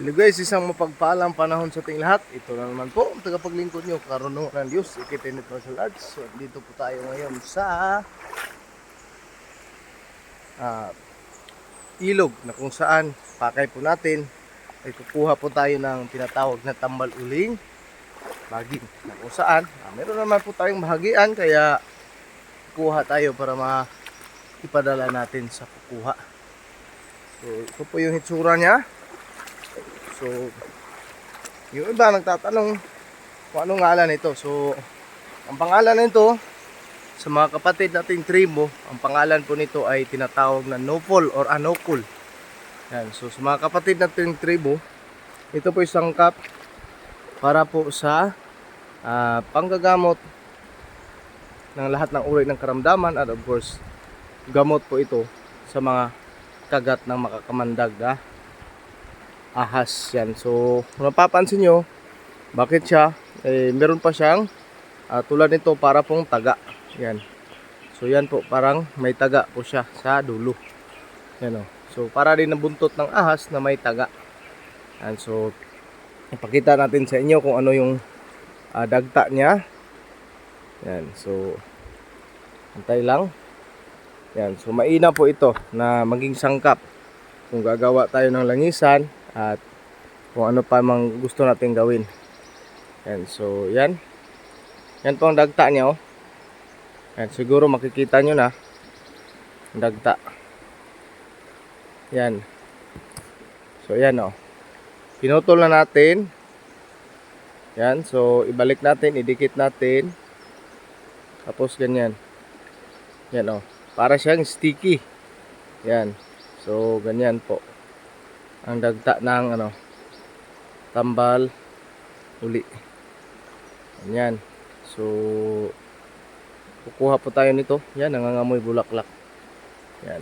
Hello guys, isang mapagpaalang panahon sa ating lahat. Ito na naman po, ang tagapaglingkod nyo, karunong ng Diyos, ikitinit martial arts. So, dito po tayo ngayon sa ah, ilog na kung saan pakay po natin ay kukuha po tayo ng tinatawag na tambal uling baging na kung saan ah, meron naman po tayong bahagian kaya kukuha tayo para ma ipadala natin sa kukuha. So, ito po yung hitsura niya. So, yung iba nagtatanong kung anong ngalan ito. So, ang pangalan nito sa mga kapatid nating tribo, ang pangalan po nito ay tinatawag na Nopol or Anokul. Yan. So, sa mga kapatid nating tribo, ito po isang cup para po sa ah, panggagamot ng lahat ng uri ng karamdaman at of course, gamot po ito sa mga kagat ng makakamandag na ahas yan. So, kung napapansin nyo, bakit siya? Eh, meron pa siyang ah, tulad nito para pong taga. Yan. So, yan po, parang may taga po siya sa dulo. Yan o. So, para din nabuntot ng ahas na may taga. Yan. So, ipakita natin sa inyo kung ano yung ah, dagta niya. Yan. So, antay lang. Yan. So, maina po ito na maging sangkap kung gagawa tayo ng langisan at kung ano pa mang gusto natin gawin. Yan, so yan. Yan po ang dagta niya oh. Yan, siguro makikita nyo na. Ang dagta. Yan. So yan oh. Pinutol na natin. Yan, so ibalik natin, idikit natin. Tapos ganyan. Yan oh. Para siyang sticky. Yan. So ganyan po ang dagta ng ano tambal uli. Yan so kukuha po tayo nito. Yan nangangamoy bulaklak. Yan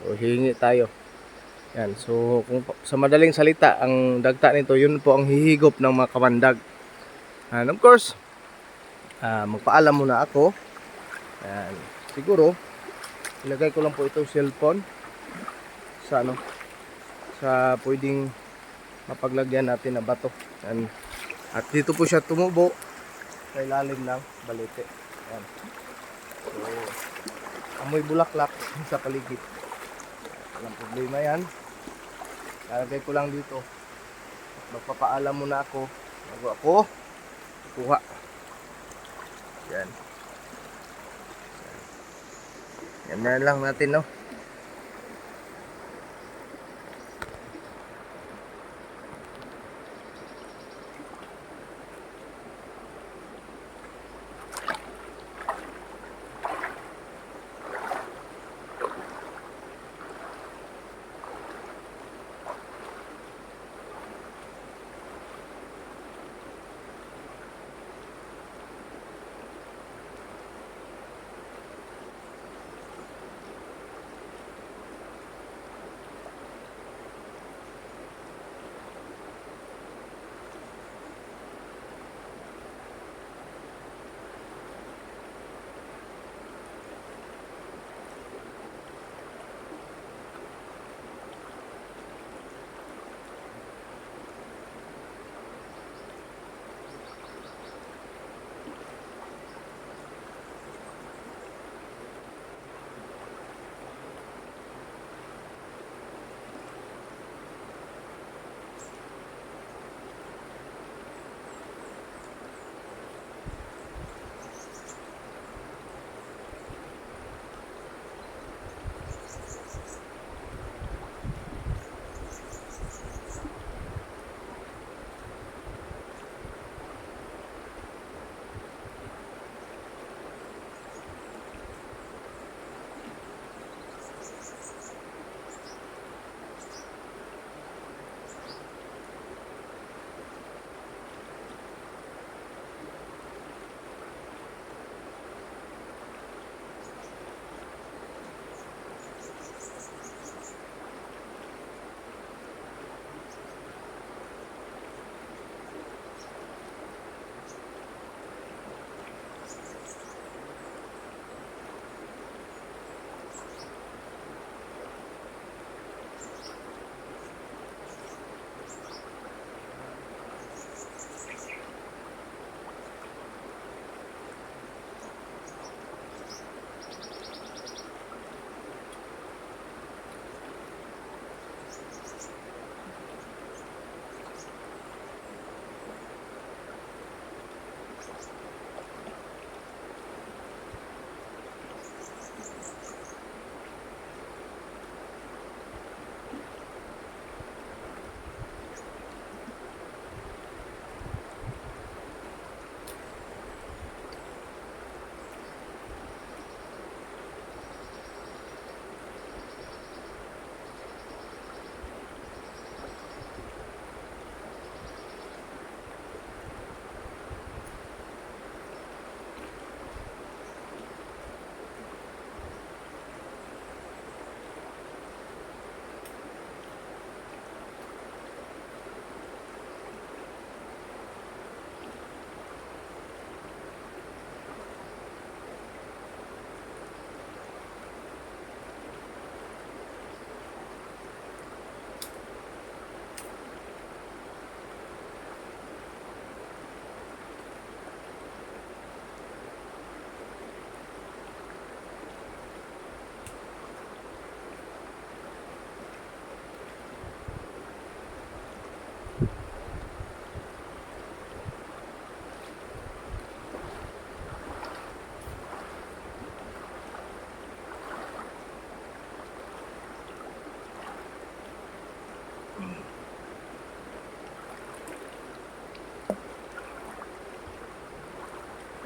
so hihingi tayo. Yan so kung sa madaling salita ang dagta nito yun po ang hihigop ng mga kamandag. And of course ah, magpaalam muna ako. Yan siguro ilagay ko lang po ito cellphone sa ano sa pwedeng mapaglagyan natin na bato. Yan. At dito po siya tumubo sa ilalim ng balete. Yan. So, amoy bulaklak sa paligid. Walang problema yan. Lalagay ko lang dito. Magpapaalam muna ako bago ako kuha. Yan. Yan lang natin, no?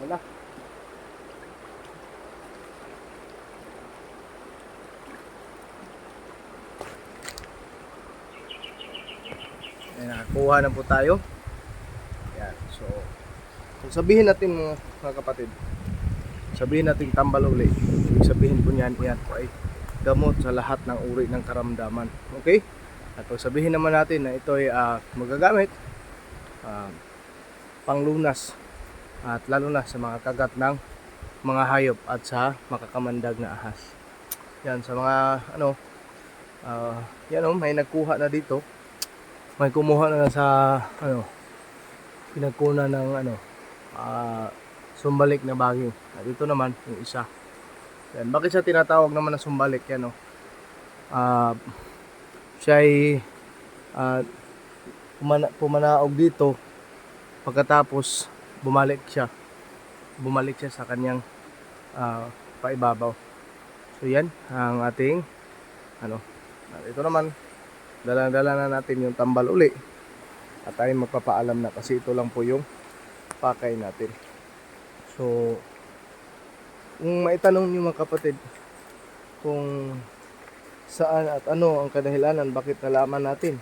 Wala. Ayan, nakakuha na po tayo. Yan. So, kung sabihin natin mga, mga kapatid, sabihin natin tambal uli, ibig sabihin po niyan, yan po ay gamot sa lahat ng uri ng karamdaman. Okay? At kung sabihin naman natin na ito ay ah, magagamit, ah, panglunas at lalo na sa mga kagat ng mga hayop at sa makakamandag na ahas. Yan sa mga ano ah, yan oh, may nagkuha na dito. May kumuha na sa ano pinagkuna ng ano ah, sumbalik na baging. At ito naman yung isa. Yan, bakit siya tinatawag naman na sumbalik yan oh? Ah, siya ay ah, pumana, pumanaog dito pagkatapos bumalik siya. Bumalik siya sa kanyang ah, paibabaw. So yan ang ating ano ito naman dala-dala na natin yung tambal uli. At tayo magpapaalam na kasi ito lang po yung pakay natin. So kung maitanong niyo mga kapatid kung saan at ano ang kadahilanan bakit nalaman natin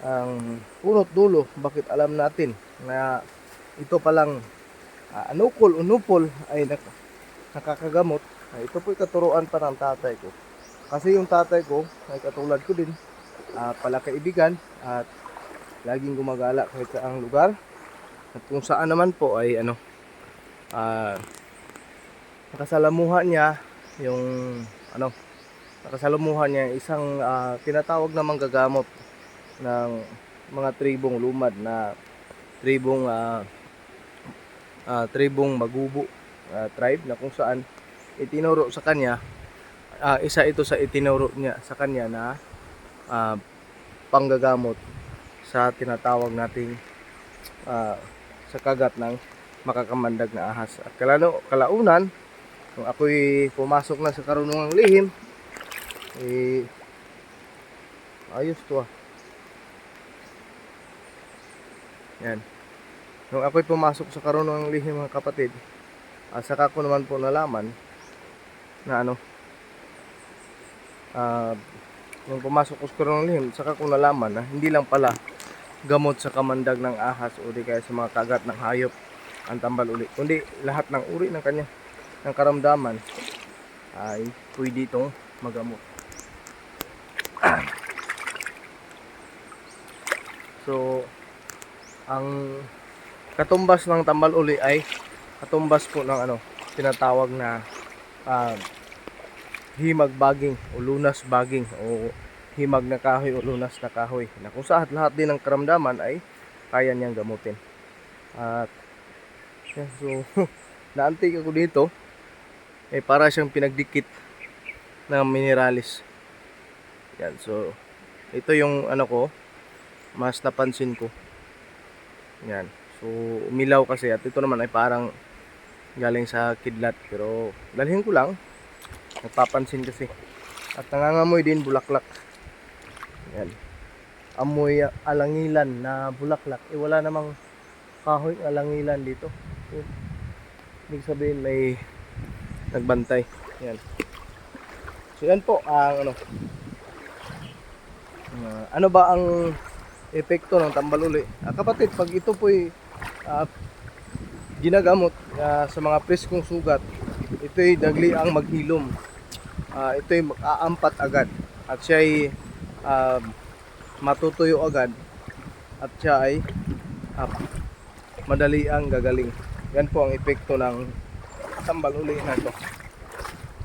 ang punot dulo bakit alam natin na ito palang uh, anukol unupol ay nak- nakakagamot. Ay ito po'y katuruan pa ng tatay ko. Kasi yung tatay ko ay katulad ko din uh, pala kaibigan at laging gumagala kahit sa ang lugar. At kung saan naman po ay ano ah nakasalamuhan niya yung ano nakasalamuhan niya isang ah, tinatawag na manggagamot ng mga tribong lumad na tribong ah, ah, tribong magubo ah, tribe na kung saan itinuro sa kanya ah, isa ito sa itinuro niya sa kanya na ah, panggagamot sa tinatawag nating ah, sa kagat ng makakamandag na ahas. At kalano, kalaunan, kung ako'y pumasok na sa karunungang lihim, eh, ayos to ah. Yan. Nung ako'y pumasok sa karunungang lihim mga kapatid, ah, saka ko naman po nalaman na ano, ah, nung pumasok ko sa karunungang lihim, saka ko nalaman na hindi lang pala gamot sa kamandag ng ahas o di kaya sa mga kagat ng hayop ang tambal uli. Kundi lahat ng uri ng kanya ng karamdaman ay pwede itong magamot. so, ang katumbas ng tambal uli ay katumbas po ng ano, tinatawag na ah, himag baging o lunas baging o himag na kahoy o lunas na kahoy na kung saan lahat din ng karamdaman ay kaya niyang gamutin. At so naantig ako dito eh para siyang pinagdikit ng mineralis. Yan, so ito yung ano ko mas napansin ko. Yan. So umilaw kasi at ito naman ay parang galing sa kidlat pero dalhin ko lang nagpapansin kasi at nangangamoy din bulaklak. Yan. Amoy alangilan na bulaklak. Eh wala namang kahoy alangilan dito. So, ibig sabihin may nagbantay. Yan. So yan po ang ano. ah, ano ba ang epekto ng tambaluli? Ah, kapatid, pag ito po'y ah, ginagamot ah, sa mga preskong sugat, ito'y dagli ang maghilom. Ah, ito'y aampat agad at siya'y ah, matutuyo agad at siya ay ah, madali ang gagaling. Yan po ang epekto ng sambal uli na ito.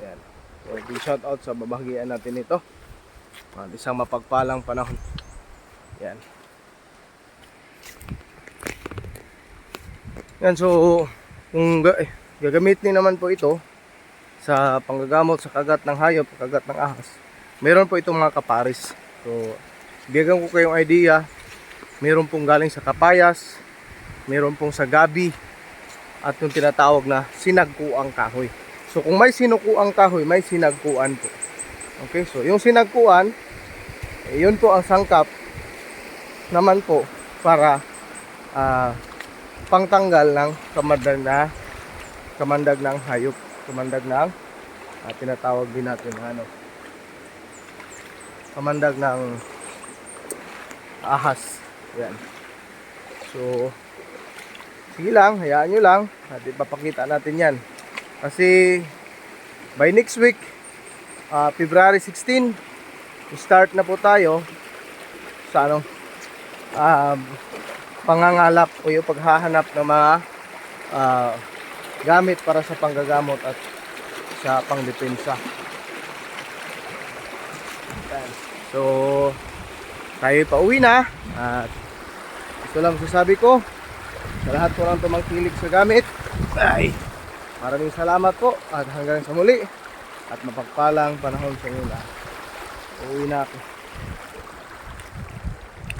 Yan. So, big shout out sa babahagian natin ito. At isang mapagpalang panahon. Yan. Yan, so kung ga- eh, gagamitin naman po ito sa panggagamot sa kagat ng hayop, kagat ng ahas. Meron po itong mga kaparis. So, bigyan ko kayong idea. Meron pong galing sa kapayas, meron pong sa gabi, at yung tinatawag na sinagkuang kahoy. So, kung may sinukuang kahoy, may sinagkuan po. Okay, so yung sinagkuan, eh, yun po ang sangkap naman po para ah, pangtanggal ng kamadal na kamandag ng hayop, kamandag ng ah, tinatawag din natin na ano, kamandag ng ahas. Yan. So, sige lang, hayaan nyo lang. At ipapakita natin yan. Kasi, by next week, ah, February 16, start na po tayo sa ano, ah, pangangalap o yung paghahanap ng mga ah, gamit para sa panggagamot at sa pangdepensa. So, tayo pa uwi na at ito lang sasabi ko sa lahat po ng tumangkilig sa gamit ay maraming salamat po at hanggang sa muli at mapagpalang panahon sa inyo lahat. Uwi na ako.